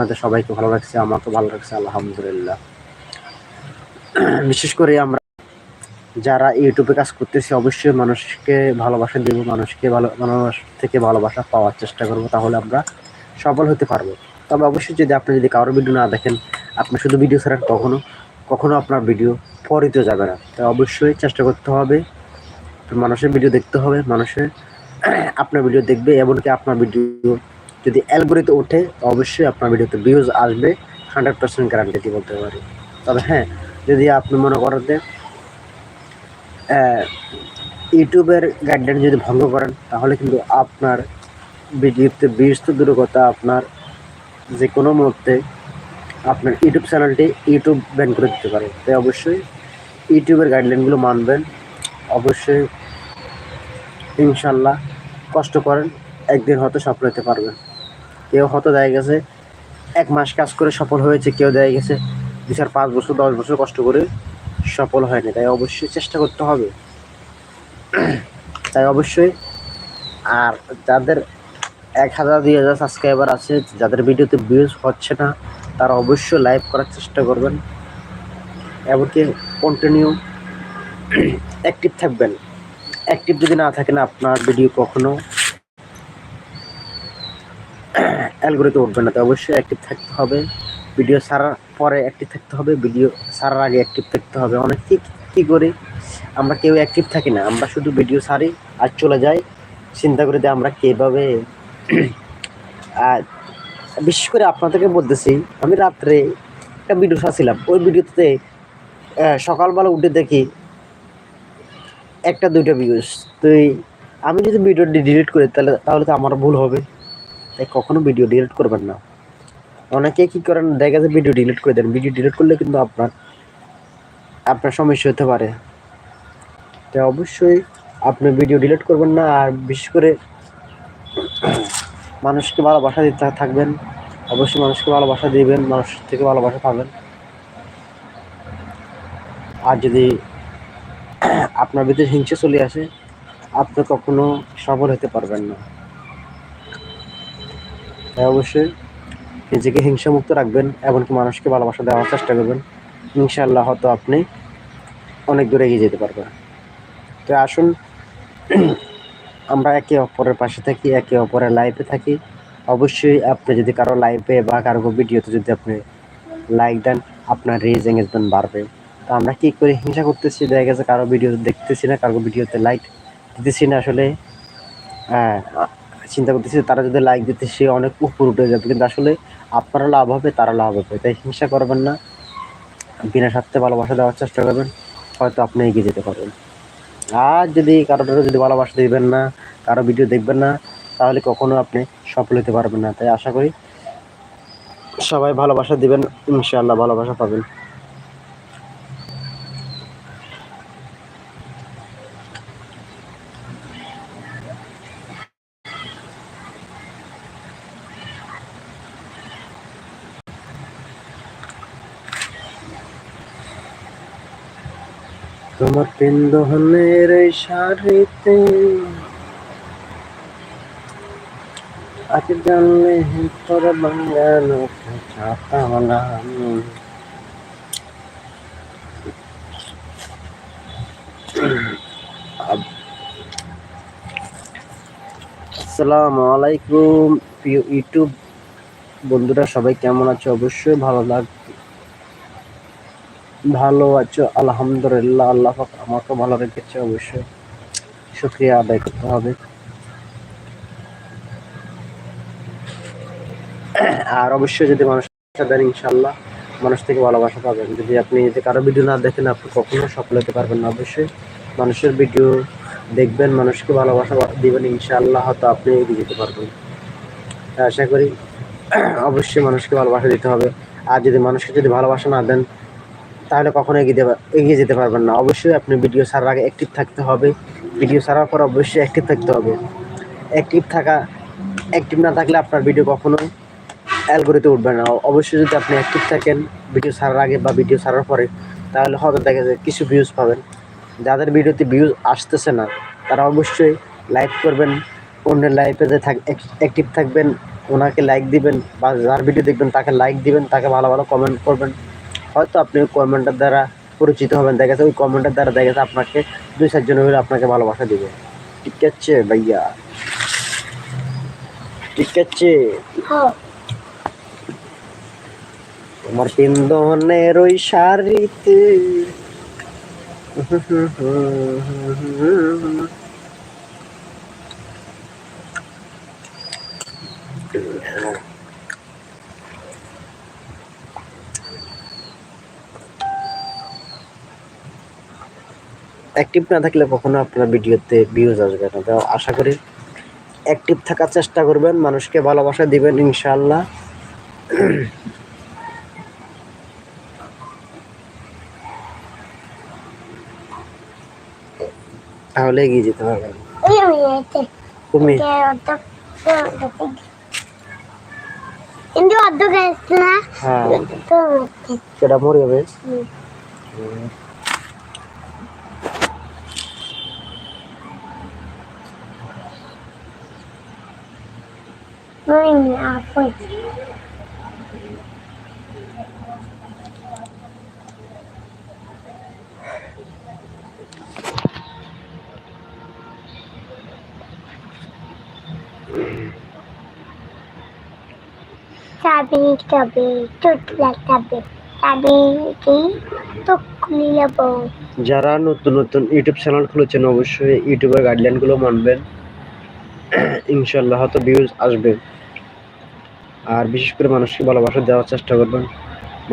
আপনাদের সবাইকে ভালো লাগছে তো ভালো লাগছে, আলহামদুলিল্লাহ। বিশেষ করে আমরা যারা ইউটিউবে কাজ করতেছি, অবশ্যই মানুষকে ভালোবাসা দেব, মানুষকে ভালো, মানুষ থেকে ভালোবাসা পাওয়ার চেষ্টা করব, তাহলে আমরা সফল হতে পারব। তবে অবশ্যই যদি আপনি যদি কারোর ভিডিও না দেখেন, আপনি শুধু ভিডিও ছাড়েন কখনো কখনো আপনার ভিডিও পরিত যাবে না। তাই অবশ্যই চেষ্টা করতে হবে, মানুষের ভিডিও দেখতে হবে, মানুষের আপনার ভিডিও দেখবে, এমনকি আপনার ভিডিও যদি অ্যালগোরিতে ওঠে, অবশ্যই আপনার ভিডিওতে ভিউজ আসবে হান্ড্রেড পার্সেন্ট গ্যারান্টি বলতে পারি। তবে হ্যাঁ যদি আপনি মনে করেন যে ইউটিউবের গাইডলাইন যদি ভঙ্গ করেন, তাহলে কিন্তু আপনার ভিডিওতে ভিউজ তো দূর কথা, আপনার যে কোনো মুহূর্তে আপনার ইউটিউব চ্যানেলটি ইউটিউব ব্যান করে দিতে পারে। তাই অবশ্যই ইউটিউবের গাইডলাইনগুলো মানবেন। অবশ্যই ইনশাল্লাহ কষ্ট করেন, একদিন হয়তো সফল হতে পারবেন। কেউ হয়তো দেখা গেছে। এক মাস কাজ করে সফল হয়েছে, কেউ দেখা গেছে। দু চার পাঁচ বছর, দশ বছর কষ্ট করে সফল হয়নি। তাই অবশ্যই চেষ্টা করতে হবে। তাই অবশ্যই আর যাদের এক হাজার, দুই হাজার সাবস্ক্রাইবার আছে, যাদের ভিডিওতে ভিউজ হচ্ছে না, তারা অবশ্যই লাইভ করার চেষ্টা করবেন। এমনকি কন্টিনিউ অ্যাক্টিভ থাকবেন। অ্যাক্টিভ যদি না থাকেন আপনার ভিডিও কখনো অ্যালগোরিতে উঠবে না, তো অবশ্যই অ্যাক্টিভ থাকতে হবে। ভিডিও সারার পরে অ্যাক্টিভ থাকতে হবে ভিডিও সারার আগে অ্যাক্টিভ থাকতে হবে। অনেক কি করে? আমরা কেউ অ্যাক্টিভ থাকি না, আমরা শুধু ভিডিও সারি আর চলে যাই। চিন্তা করি আমরা কীভাবে বিশেষ করে আপনাদেরকে বলতেছি, আমি রাত্রে একটা ভিডিও ছাড়ছিলাম। ওই ভিডিওতে সকালবেলা উঠে দেখি একটা দুইটা ভিউজ তুই আমি যদি ভিডিওটি ডিলিট করি, তাহলে তাহলে তো আমার ভুল হবে। তাই কখনো ভিডিও ডিলিট করবেন না। অনেকে কি করেন, দেখা যায় ভিডিও ডিলিট করে দেন। ভিডিও ডিলিট করলে কিন্তু আপনার আপনার সমস্যা হতে পারে। তাই অবশ্যই আপনি ভিডিও ডিলিট করবেন না, আর বিশেষ করে মানুষকে ভালোবাসা দিতে থাকবেন। অবশ্যই মানুষকে ভালোবাসা দিবেন, মানুষ থেকে ভালোবাসা পাবেন। আর যদি আপনার ভিতরে হিংসা চলে আসে, আপনি কখনো সফল হতে পারবেন না। তাই অবশ্যই। নিজেকে হিংসা মুক্ত রাখবেন, এমনকি মানুষকে ভালোবাসা দেওয়ার চেষ্টা করবেন। ইনশাআল্লাহ হয়তো আপনি অনেক দূরে এগিয়ে যেতে পারবেন। তো আসুন, আমরা একে অপরের পাশে থাকি, একে অপরের লাইফে থাকি। অবশ্যই আপনি যদি কারও লাইফে বা কারও ভিডিওতে যদি আপনি লাইক দেন, আপনার রিচ এঙ্গেজমেন্ট বাড়বে। তো আমরা কী করে হিংসা করতেছি? দেখা গেছে কারও ভিডিও দেখতেছি না, কারও ভিডিওতে লাইক দিতেছি না আসলে। হ্যাঁ চিন্তা করতেছি তারা যদি লাইক দিতে, সে অনেক উপর উঠে যাবে। কিন্তু আসলে আপনারা লাভ হবে, তারা লাভ হবে। তাই হিংসা করবেন না। বিনা স্বার্থে ভালোবাসা দেওয়ার চেষ্টা করবেন। হয়তো আপনি এগিয়ে যেতে পারবেন। আর যদি কারোর যদি ভালোবাসা দেবেন না, কারও ভিডিও দেখবেন না, তাহলে কখনো আপনি সফল হতে পারবেন না। তাই আশা করি সবাই ভালোবাসা দেবেন, ইনশাআল্লাহ ভালোবাসা পাবেন। পিন্দহনের এই শাড়িতে। আগে জানলে তোর বাঙানো চাতাম না আসসালামু আলাইকুম, প্রিয় ইউটিউব বন্ধুরা, সবাই কেমন আছো? অবশ্যই ভালো লাগ ভালো আছো? আলহামদুলিল্লাহ, আল্লাহ পাক আমাকে ভালো রেখেছে অবশ্যই। শুক্রিয়া আদায় করতে হবে। আর অবশ্যই যদি মানুষ দেন ইনশাল্লাহ মানুষ থেকে ভালোবাসা পাবেন। যদি আপনি যদি কারও ভিডিও না দেখেন, আপনি কখনো সফল হতে পারবেন না। অবশ্যই মানুষের ভিডিও দেখবেন, মানুষকে ভালোবাসা দিবেন, ইনশাআল্লাহ হয়তো আপনি এগিয়ে যেতে পারবেন। আশা করি অবশ্যই মানুষকে ভালোবাসা দিতে হবে। আর যদি মানুষকে যদি ভালোবাসা না দেন তাহলে কখনো এগিয়ে এগিয়ে যেতে পারবেন না। অবশ্যই আপনি ভিডিও ছাড়ার আগে অ্যাক্টিভ থাকতে হবে। ভিডিও ছাড়ার পর অবশ্যই অ্যাক্টিভ থাকতে হবে। অ্যাক্টিভ থাকা অ্যাক্টিভ না থাকলে আপনার ভিডিও কখনোই অ্যালগোরিতে উঠবে না। অবশ্যই যদি আপনি অ্যাক্টিভ থাকেন ভিডিও ছাড়ার আগে বা ভিডিও ছাড়ার পরে, তাহলে হয়তো দেখা যায় কিছু ভিউজ পাবেন। যাদের ভিডিওতে ভিউজ আসতেছে না, তারা অবশ্যই লাইক করবেন। অন্যের লাইফে যে থাক অ্যাক্টিভ থাকবেন, ওনাকে লাইক দিবেন বা যার ভিডিও দেখবেন, তাকে লাইক দিবেন, তাকে ভালো ভালো কমেন্ট করবেন। হয়তো আপনি ওই কমেন্টের দ্বারা পরিচিত হবেন দেখা গেছে ওই কমেন্টের দ্বারা দেখা গেছে আপনাকে দুই চারজন হলে আপনাকে ভালোবাসা দিবে ঠিক আছে ভাইয়া ঠিক আছে হ্যাঁ তোমার পিন্দনের ওই শাড়িতে অ্যাক্টিভ না থাকলে কখনো আপনার ভিডিওতে ভিউজ আসবে না। তো আশা করি অ্যাক্টিভ থাকার চেষ্টা করবেন মানুষকে ভালোবাসা দিবেন ইনশাআল্লাহ। তাহলে এগিয়ে যেতে পারবেন। তুমি কিন্তু অর্ধেক আসছে না? হ্যাঁ। তো সেটা মরে যাবে। টুটলা চাবি চাবি কি তো খুলে নেব যারা নতুন নতুন ইউটিউব চ্যানেল খুলেছেন, অবশ্যই ইউটিউবের গাইডলাইনগুলো মানবেন। ইনশাল্লাহ হয়তো ভিউজ আসবে। আর বিশেষ করে মানুষকে ভালোবাসা দেওয়ার চেষ্টা করবেন।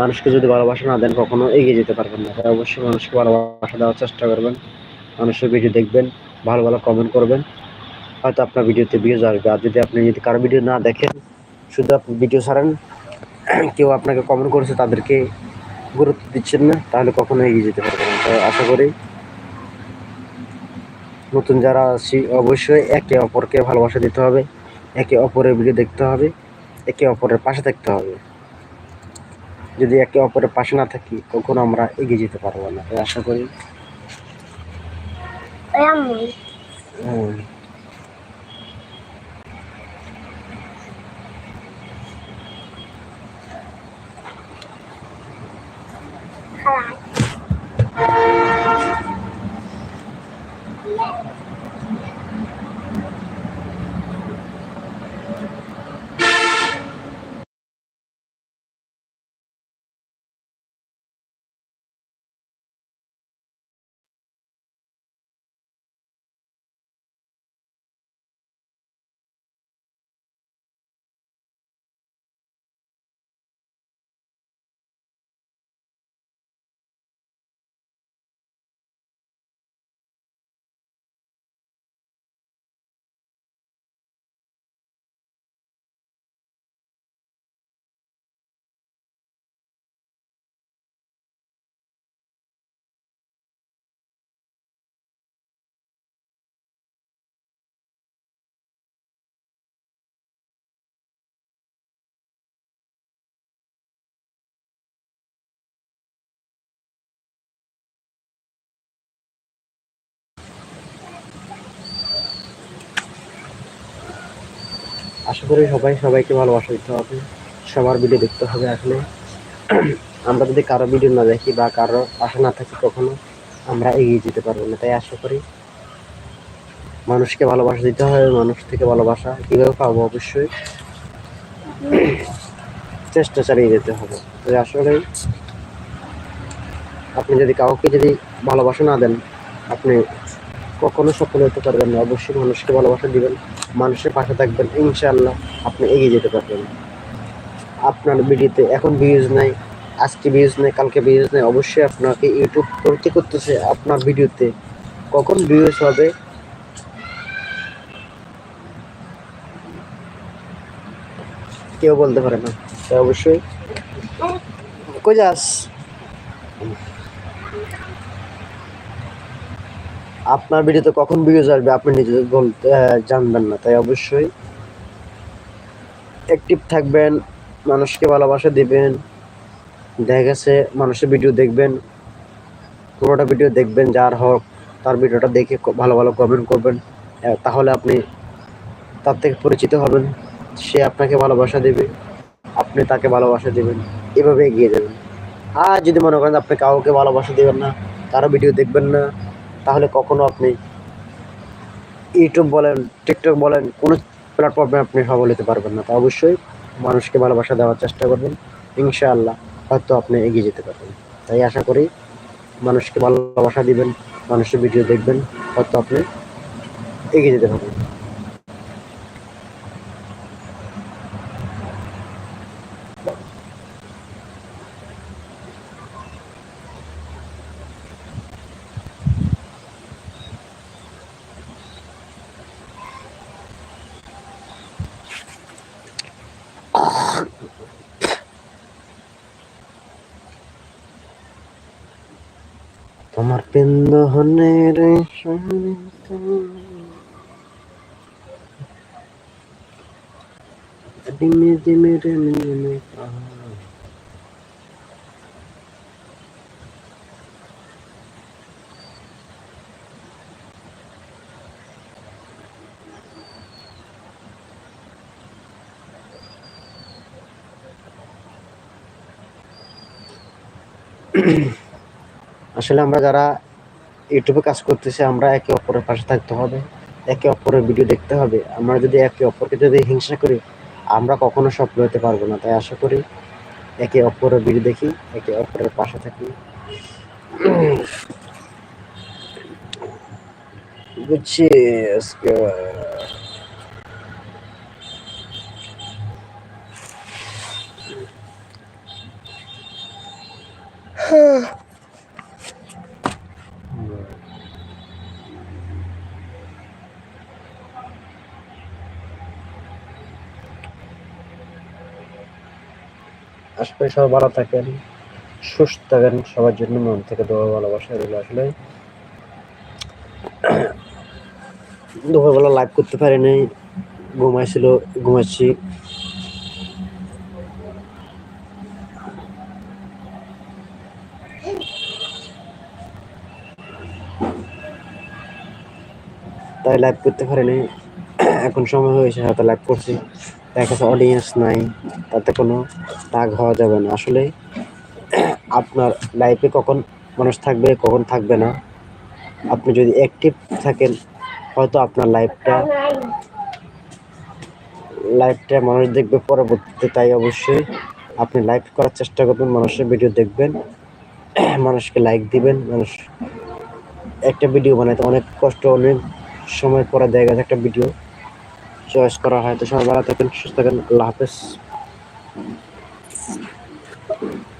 মানুষকে যদি ভালোবাসা না দেন কখনো এগিয়ে যেতে পারবেন না। তাই অবশ্যই মানুষকে ভালোবাসা দেওয়ার চেষ্টা করবেন। মানুষের ভিডিও দেখবেন, ভালো ভালো কমেন্ট করবেন। হয়তো আপনার ভিডিওতে ভিউজ আসবে। আর যদি আপনি যদি কারও ভিডিও না দেখেন, শুধু আপনি ভিডিও ছাড়েন, কেউ আপনাকে কমেন্ট করেছে, তাদেরকে গুরুত্ব দিচ্ছেন না, তাহলে কখনো এগিয়ে যেতে পারবেন না। তো আশা করি নতুন যারা আছি, অবশ্যই একে অপরকে ভালোবাসা দিতে হবে। একে অপরের ভিডিও দেখতে হবে। একে অপরের পাশে থাকতে হবে। যদি একে অপরের পাশে না থাকি কখনো আমরা এগিয়ে যেতে পারব না। আশা করি। হুম, আশা করি সবাই সবাইকে ভালোবাসা দিতে হবে। সবার ভিডিও দেখতে হবে আসলে। আমরা যদি কারও ভিডিও না দেখি বা কারও পাশে না থাকি কখনো, আমরা এগিয়ে যেতে পারব না। তাই আশা করি মানুষকে ভালোবাসা দিতে হবে, মানুষ থেকে ভালোবাসা কীভাবে পাবো অবশ্যই চেষ্টা চালিয়ে যেতে হবে। তাই আসলে আপনি যদি কাউকে যদি ভালোবাসা না দেন, আপনি কখনো সফল হতে পারবেন না। অবশ্যই মানুষকে ভালোবাসা দিবেন, মানুষের পাশে থাকবেন। ইনশাআল্লাহ আপনি এগিয়ে যেতে পারবেন। আপনার ভিডিওতে এখন ভিউজ নাই, আজকে ভিউজ নেই, কালকে ভিউজ নেই, অবশ্যই আপনাকে ইউটিউব করতে করতেছে। আপনার ভিডিওতে কখন ভিউজ হবে? কেউ বলতে পারে না। অবশ্যই। কই যাস? আপনার ভিডিওতে কখন ভিউজ আসবে, আপনি নিজে বলতে জানবেন না, তাই অবশ্যই অ্যাক্টিভ থাকবেন, মানুষকে ভালোবাসা দিবেন, দেখা গেছে মানুষের ভিডিও দেখবেন, পুরোটা ভিডিও দেখবেন, যার হোক, তার ভিডিওটা দেখে ভালো ভালো কমেন্ট করবেন তাহলে আপনি তার থেকে পরিচিত হবেন, সে আপনাকে ভালোবাসা দেবে, আপনি তাকে ভালোবাসা দেবেন, এভাবে এগিয়ে যাবেন। আর যদি মনে করেন আপনি কাউকে ভালোবাসা দেবেন না, কারও ভিডিও দেখবেন না তাহলে কখনো আপনি ইউটিউব বলেন টিকটক বলেন, কোনো প্ল্যাটফর্মে আপনি সফল হতে পারবেন না। তো অবশ্যই মানুষকে ভালোবাসা দেওয়ার চেষ্টা করবেন। ইনশাআল্লাহ হয়তো আপনি এগিয়ে যেতে পারবেন। তাই আশা করি মানুষকে ভালোবাসা দিবেন, মানুষের ভিডিও দেখবেন, হয়তো আপনি এগিয়ে যেতে পারবেন। তোমার পিন্দহনের ডিমে ডিমে রে ডিমে আসলে আমরা যারা ইউটিউবে কাজ করতেছি, আমরা একে অপরের পাশে থাকতে হবে, একে অপরের ভিডিও দেখতে হবে। আমরা যদি একে অপরকে যদি হিংসা করি, আমরা কখনো সফল হতে পারব না। তাই আশা করি একে অপরের ভিডিও দেখি, একে অপরের পাশে থাকি। বুঝছি আশা করি সবাই ভালো থাকেন, সুস্থ থাকেন, সবার জন্য মন থেকে দোয়া ভালোবাসা রইল আসলে। দুপুরবেলা লাইভ করতে পারিনি, ঘুমাইছিল, ঘুমাচ্ছি। তাই লাইভ করতে পারিনি, এখন সময় হয়েছে, হয়তো লাইভ করছি। দেখা যাচ্ছে অডিয়েন্স নাই, তাতে কোনো রাগ হওয়া যাবে না। আসলে আপনার লাইফে কখন মানুষ থাকবে, কখন থাকবে না? আপনি যদি অ্যাক্টিভ থাকেন, হয়তো আপনার লাইফটা লাইফটা মানুষ দেখবে পরবর্তীতে। তাই অবশ্যই আপনি লাইভ করার চেষ্টা করবেন, মানুষের ভিডিও দেখবেন, মানুষকে লাইক দিবেন, মানুষ একটা ভিডিও বানাইতে অনেক কষ্ট, অনেক সময় পরে দেখা গেছে একটা ভিডিও চয়েস করা হয়। তো সবাই ভালো থাকেন, সুস্থ থাকেন, আল্লাহ হাফেজ। Thank you.